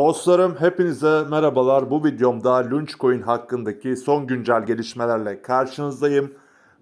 Dostlarım hepinize merhabalar. Bu videomda Launchcoin hakkındaki son güncel gelişmelerle karşınızdayım.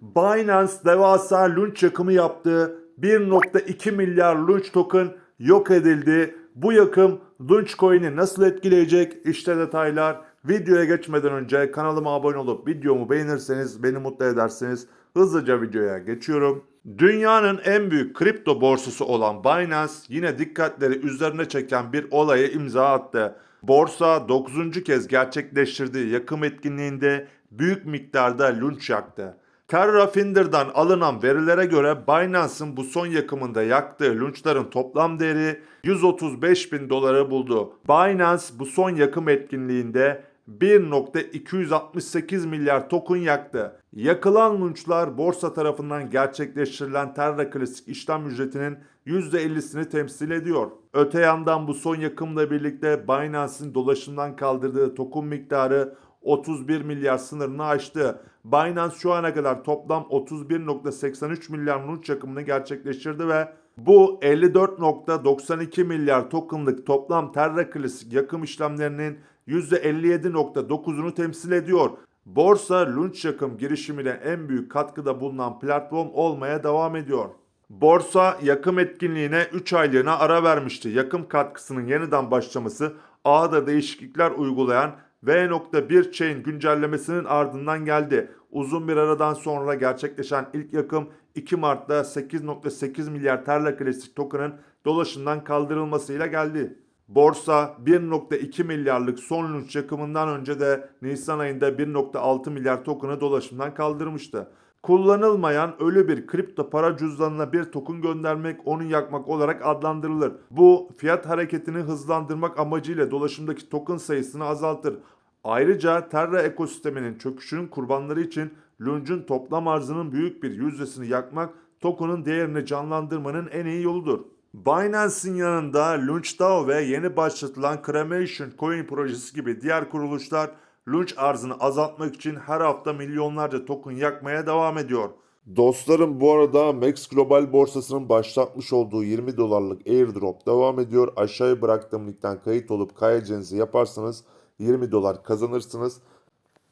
Binance devasa launch yakımı yaptı. 1.2 milyar launch token yok edildi. Bu yakım Launchcoin'i nasıl etkileyecek? İşte detaylar. Videoya geçmeden önce kanalıma abone olup videomu beğenirseniz beni mutlu edersiniz. Hızlıca videoya geçiyorum. Dünyanın en büyük kripto borsası olan Binance yine dikkatleri üzerine çeken bir olaya imza attı. Borsa 9. kez gerçekleştirdiği yakım etkinliğinde büyük miktarda lunch yaktı. Terra Finder'dan alınan verilere göre Binance'ın bu son yakımında yaktığı lunchların toplam değeri 135 bin doları buldu. Binance bu son yakım etkinliğinde 1.268 milyar token yaktı. Yakılan lunchlar borsa tarafından gerçekleştirilen Terra Klasik işlem ücretinin %50'sini temsil ediyor. Öte yandan bu son yakımla birlikte Binance'in dolaşımdan kaldırdığı token miktarı 31 milyar sınırını aştı. Binance şu ana kadar toplam 31.83 milyar lunch yakımını gerçekleştirdi ve bu 54.92 milyar tokenlık toplam Terra Klasik yakım işlemlerinin %57.9'unu temsil ediyor. Borsa lunch yakım girişimine en büyük katkıda bulunan platform olmaya devam ediyor. Borsa yakım etkinliğine 3 aylığına ara vermişti. Yakım katkısının yeniden başlaması ağda değişiklikler uygulayan V.1 chain güncellemesinin ardından geldi. Uzun bir aradan sonra gerçekleşen ilk yakım 2 Mart'ta 8.8 milyar Terra Klasik token'ın dolaşımdan kaldırılmasıyla geldi. Borsa 1.2 milyarlık son lunch yakımından önce de Nisan ayında 1.6 milyar token'ı dolaşımdan kaldırmıştı. Kullanılmayan ölü bir kripto para cüzdanına bir token göndermek onu yakmak olarak adlandırılır. Bu fiyat hareketini hızlandırmak amacıyla dolaşımdaki token sayısını azaltır. Ayrıca Terra ekosisteminin çöküşünün kurbanları için Lunch'un toplam arzının büyük bir yüzdesini yakmak token'ın değerini canlandırmanın en iyi yoludur. Binance'in yanında LaunchDAO ve yeni başlatılan Cremation Coin projesi gibi diğer kuruluşlar Launch arzını azaltmak için her hafta milyonlarca token yakmaya devam ediyor. Dostlarım bu arada Max Global borsasının başlatmış olduğu 20 dolarlık airdrop devam ediyor. Aşağıya bıraktığım linkten kayıt olup kaydedeceğinizi yaparsanız 20 dolar kazanırsınız.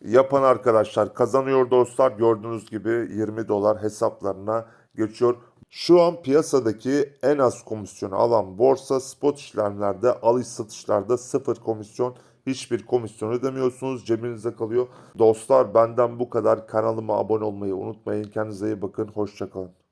Yapan arkadaşlar kazanıyor dostlar. Gördüğünüz gibi 20 dolar hesaplarına geçiyor. Şu an piyasadaki en az komisyonu alan borsa spot işlemlerde alış satışlarda sıfır komisyon hiçbir komisyon ödemiyorsunuz cebinize kalıyor. Dostlar benden bu kadar kanalıma abone olmayı unutmayın kendinize iyi bakın hoşçakalın.